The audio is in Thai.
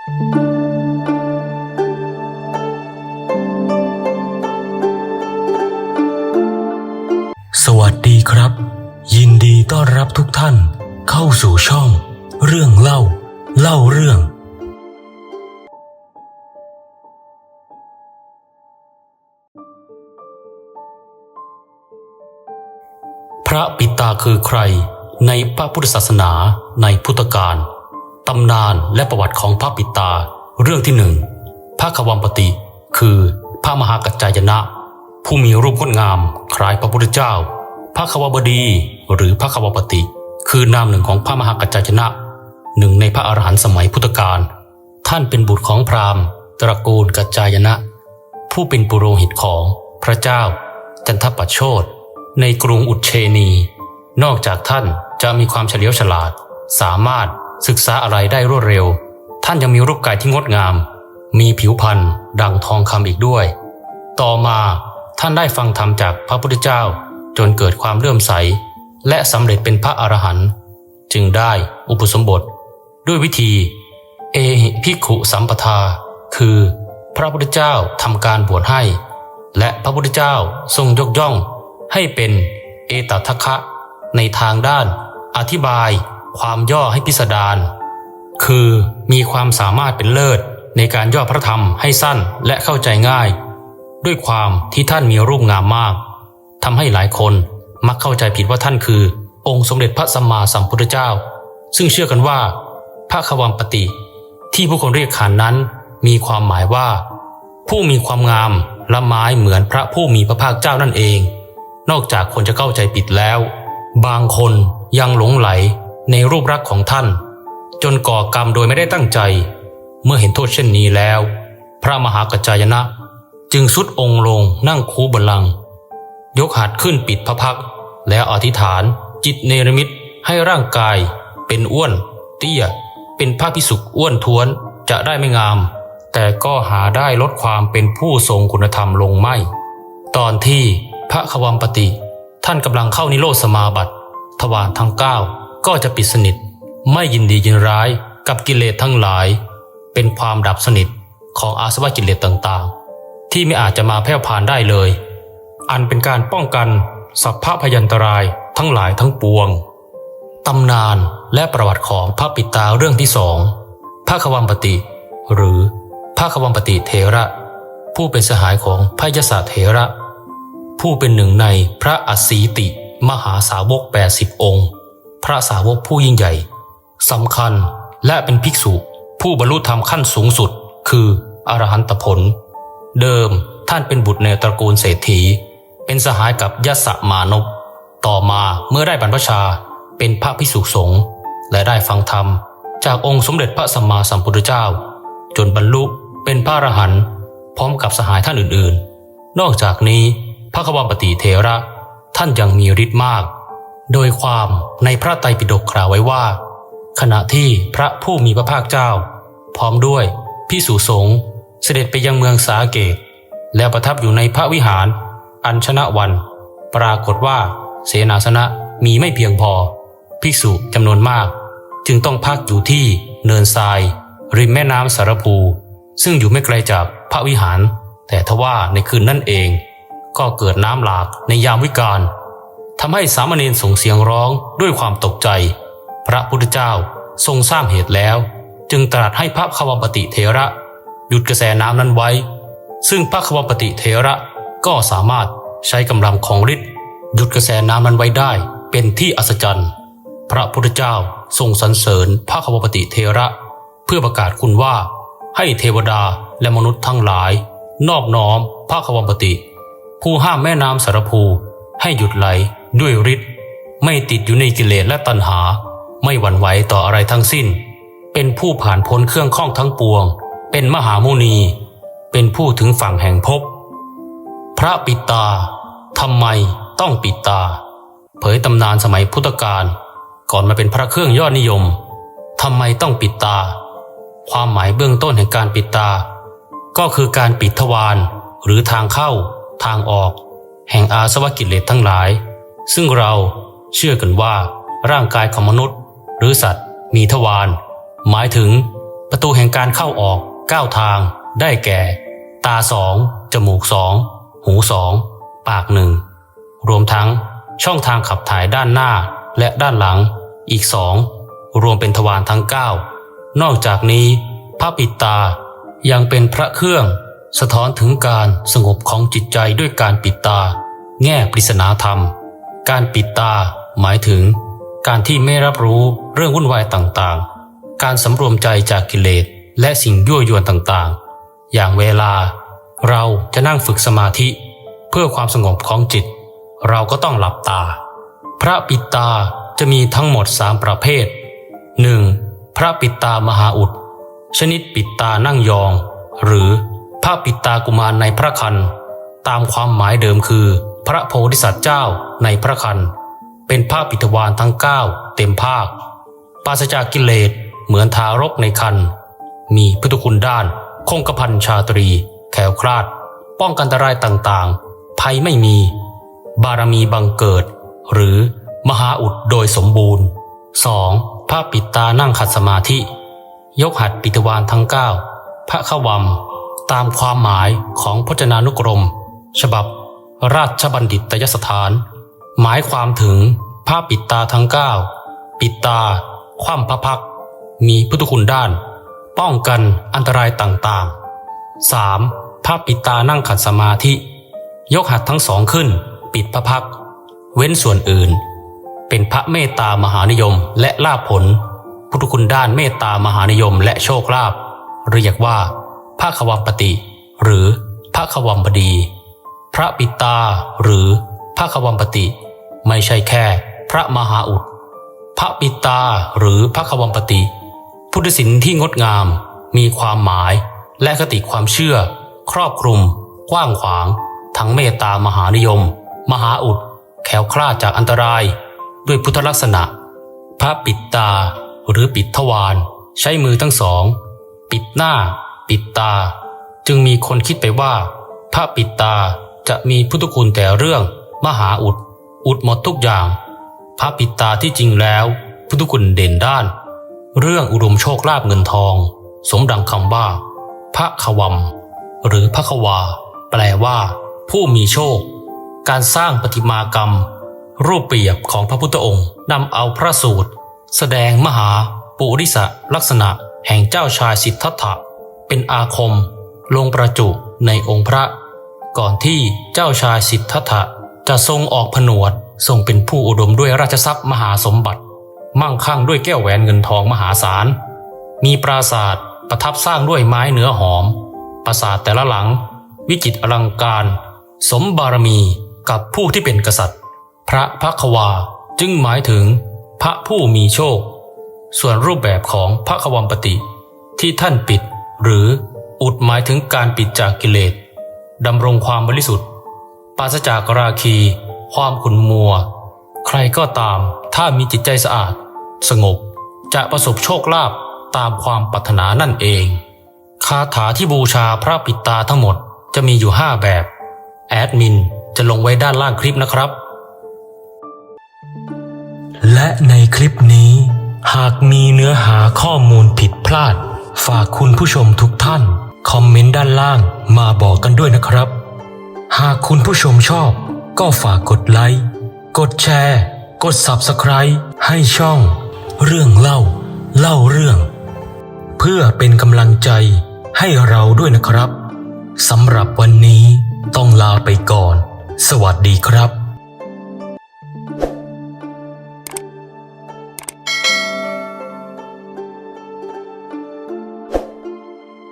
สวัสดีครับ ยินดีต้อนรับทุกท่านเข้าสู่ช่อง เรื่องเล่า เล่าเรื่อง พระปิตาคือใครในพระพุทธศาสนาในพุทธกาล ตำนานและประวัติของพระปิตา เรื่องที่หนึ่งพระขวัมปติ คือพระมหากัจจายนะ ผู้มีรูปงดงามคล้ายพระพุทธเจ้า พระขวบดีหรือพระขวปติ คือนามหนึ่งของพระมหากัจจายนะ หนึ่งในพระอรหันต์สมัยพุทธกาลท่านเป็นบุตรของพราหมณ์ ตระกูลกัจจายนะ ผู้เป็นปุโรหิตของพระเจ้า จันทปโชตในกรุงอุเชนี นอกจากท่านจะมีความเฉลียวฉลาด สามารถ ศึกษาอะไรได้รวดเร็ว ท่านยังมีรูปกายที่งดงาม มีผิวพรรณดังทองคำอีกด้วย ต่อมาท่านได้ฟังธรรมจากพระพุทธเจ้า จนเกิดความเลื่อมใส และสำเร็จเป็นพระอรหันต์จึงได้อุปสมบท ด้วยวิธี เอหิภิกขุสัมปทา คือ พระพุทธเจ้าทำการบวชให้ และพระพุทธเจ้าทรงยกย่อง ให้เป็นเอตทัคคะในทางด้าน อธิบาย ความย่อให้พิสดารคือมีความสามารถเป็นเลิศในการย่อพระธรรมให้สั้นและเข้าใจง่าย ด้วยความที่ท่านมีรูปงามมากทำให้หลายคนมักเข้าใจผิดว่าท่านคือ องค์สมเด็จพระสัมมาสัมพุทธเจ้า ซึ่งเชื่อกันว่า พระขวัมปติ ที่ผู้คนเรียกขานนั้น มีความหมายว่า ผู้มีความงามละไม้เหมือนพระผู้มีพระภาคเจ้านั่นเอง นอกจากคนจะเข้าใจผิดแล้ว บางคนยังหลงไหล ในรูปรักษณ์ของท่าน จนก่อกรรมโดยไม่ได้ตั้งใจ เมื่อเห็นโทษเช่นนี้แล้ว พระมหากัจจายนะ จึงสุดองค์ลงนั่งคูบัลลัง ยกหัดขึ้นปิดพระพัก แล้วอธิษฐาน จิตเนรมิตให้ร่างกาย เป็นอ้วน เตี้ย เป็นพระพิสุกอ้วนท้วนจะได้ไม่งาม แต่ก็หาได้ลดความเป็นผู้ทรงคุณธรรมลงไม่ ตอนที่พระขวัมปติ ท่านกำลังเข้านิโรธสมาบัติ ทวารทั้งเก้า ก็จะปิดสนิท ไม่ยินดียินร้ายกับกิเลสทั้งหลาย เป็นความดับสนิทของอาสวะกิเลสต่างๆ ที่ไม่อาจจะมาแพร่ผ่านได้เลย อันเป็นการป้องกันสัพพะพยันตรายทั้งหลายทั้งปวง ตำนานและประวัติของพระปิตาเรื่องที่สองพระขวัมปติ หรือพระขวัมปติเถระ ผู้เป็นสหายของพระยศเถระ ผู้เป็นหนึ่งในพระอสสีติมหาสาวก 80 องค์ พระสาวกผู้ยิ่งใหญ่สำคัญและเป็นภิกษุผู้บรรลุธรรมขั้นสูงสุด คืออรหันตผล เดิมท่านเป็นบุตรในตระกูลเศรษฐี เป็นสหายกับยศมานพต่อมาเมื่อได้บรรพชาเป็นพระภิกษุสงฆ์และได้ฟังธรรม จากองค์สมเด็จพระสัมมาสัมพุทธเจ้า จนบรรลุเป็นพระอรหันต์พร้อมกับสหายท่านอื่นๆ นอกจากนี้พระขวัมปติเทระท่านยังมีฤทธิ์มาก โดยความในพระไตรปิฎกกล่าวไว้ว่า ขณะที่พระผู้มีพระภาคเจ้า พร้อมด้วยพิสุสงฆ์เสด็จไปยังเมืองสาเกต แล้วประทับอยู่ในพระวิหาร อัญชนะวัน ปรากฏว่า เสนาสนะมีไม่เพียงพอ ภิกษุจำนวนมาก จึงต้องพักอยู่ที่เนินทราย ริมแม่น้ำสารภู ซึ่งอยู่ไม่ไกลจากพระวิหาร แต่ทว่าในคืนนั่นเอง ก็เกิดน้ำหลากในยามวิกาล ทำให้สามเณรส่งเสียงร้องด้วยความตกใจ พระพุทธเจ้าทรงทราบเหตุแล้ว จึงตรัสให้พระขวัมปติเทระหยุดกระแสน้ำนั้นไว้ ซึ่งพระขวัมปติเทระก็สามารถใช้กำลังของฤทธิ์หยุดกระแสน้ำนั้นไว้ได้เป็นที่อัศจรรย์ พระพุทธเจ้าทรงสรรเสริญพระขวัมปติเทระ เพื่อประกาศคุณว่า ให้เทวดาและมนุษย์ทั้งหลาย นอบน้อมพระขวัมปติ ผู้ห้ามแม่น้ำสารภู ให้หยุดไหลด้วยฤทธิ์ไม่ติดอยู่ในกิเลสและตัณหา ไม่หวั่นไหวต่ออะไรทั้งสิ้น เป็นผู้ผ่านพ้นเครื่องข้องทั้งปวง เป็นมหาโมนี เป็นผู้ถึงฝั่งแห่งภพพระปิตาทำไมต้องปิตา เผยตำนานสมัยพุทธกาลก่อนมาเป็นพระเครื่องยอดนิยมทำไมต้องปิดตา ความหมายเบื้องต้นแห่งการปิดตา ก็คือการปิดทวารหรือทางเข้า ทางออก แห่งอาสวะกิเลสทั้งหลาย ซึ่งเราเชื่อกันว่า ร่างกายของมนุษย์ หรือสัตว์ มีทวารหมายถึง ประตูแห่งการเข้าออกเก้าทาง ได้แก่ ตาสองจมูกสองหูสองปากหนึ่งรวมทั้งช่องทางขับถ่ายด้านหน้าและด้านหลัง อีกสองรวมเป็นทวารทั้งเก้านอกจากนี้ พระปิดตายังเป็นพระเครื่อง สะท้อนถึงการสงบของจิตใจด้วยการปิดตา แง่ปริศนาธรรม การปิดตา หมายถึง การที่ไม่รับรู้เรื่องวุ่นวายต่างๆ การสำรวมใจจากกิเลสและสิ่งยั่วยวนต่างๆ อย่างเวลา เราจะนั่งฝึกสมาธิ เพื่อความสงบของจิต เราก็ต้องหลับตา พระปิดตาจะมีทั้งหมดสามประเภท 1. พระปิดตามหาอุด ชนิดปิดตานั่งยอง หรือพระปิดตากุมารในพระคันตามความหมายเดิมคือ พระโพธิสัตว์เจ้าในพระคันเป็นผ้าปิตวานทั้งเก้าเต็มภาค ปราศจากกิเลสเหมือนทารกในคันมีพุทธคุณด้าน คงกระพันชาตรี แขวคลาด ป้องกันอันตรายต่างๆ ภัยไม่มี บารมีบังเกิด หรือมหาอุดโดยสมบูรณ์ 2. ผ้าปิดตานั่งขัดสมาธิ ยกหัดปิตวานทั้งเก้าพระขวัมตามความหมายของพจนานุกรม ฉบับ ราชบัณฑิตยสถาน หมายความถึงผ้าปิดตาทั้งเก้าปิดตา คว่ำพระพัก มีพุทธคุณด้าน ป้องกันอันตรายต่างๆ 3. ผ้าปิดตานั่งขัดสมาธิ ยกหัดทั้งสองขึ้น ปิดพระพักด์เว้นส่วนอื่น เป็นพระเมตตามหานิยมและลาภผล พุทธคุณด้านเมตตามหานิยมและโชคลาภเรียกว่าพระขวัมปติ หรือพระขวัมบดี พระปิตาหรือพระขวัมปติ ไม่ใช่แค่ พระมหาอุดพระปิตาหรือพระขวัมปติ พุทธศิลป์ที่งดงาม มีความหมาย และคติความเชื่อ ครอบคลุม กว้างขวาง ทั้งเมตตามหานิยม มหาอุดแขวคลาดจากอันตราย ด้วยพุทธลักษณะ พระปิดตา หรือปิดทวารใช้มือทั้งสอง ปิดหน้า ปิดตา จึงมีคนคิดไปว่า พระปิดตา จะมีพุทธคุณแต่เรื่องมหาอุด อุดหมดทุกอย่าง พระปิตาที่จริงแล้ว พุทธคุณเด่นด้าน เรื่องอุดมโชคลาภเงินทอง สมดังคำว่า พระขวัมหรือพระควา แปลว่า ผู้มีโชค การสร้างปฏิมากรรม รูปเปรียบของพระพุทธองค์นำเอาพระสูตร แสดงมหาปุริสลักษณะแห่งเจ้าชายสิทธัตถะเป็นอาคม ลงประจุในองค์พระ ก่อนที่เจ้าชายสิทธัตถะจะทรงออกผนวดทรงเป็นผู้อุดมด้วยราชทรัพย์มหาสมบัติ มั่งคั่งด้วยแก้วแหวนเงินทองมหาศาล มีปราสาทประทับสร้างด้วยไม้เนื้อหอม ปราสาทแต่ละหลัง วิจิตรอลังการ สมบารมีกับผู้ที่เป็นกษัตริย์ พระพักวาจึงหมายถึงพระผู้มีโชค ส่วนรูปแบบของพระขวัมปติ ที่ท่านปิด หรืออุดหมายถึงการปิดจากกิเลส ดำรงความบริสุทธิ์ปราศจากราคี ความขุนมัว ใครก็ตามถ้ามีจิตใจสะอาด สงบ จะประสบโชคลาภตามความปรารถนานั่นเอง คาถาที่บูชาพระปิตาทั้งหมดจะมีอยู่5แบบ แอดมินจะลงไว้ด้านล่างคลิปนะครับ และในคลิปนี้ หากมีเนื้อหาข้อมูลผิดพลาด ฝากคุณผู้ชมทุกท่าน คอมเมนต์ด้านล่างมาบอกกันด้วยนะครับ หากคุณผู้ชมชอบ ก็ฝากกดไลค์ กดแชร์ กด Subscribe ให้ช่อง เรื่องเล่า เล่าเรื่อง เพื่อเป็นกำลังใจให้เราด้วยนะครับสำหรับวันนี้ต้องลาไปก่อน สวัสดีครับ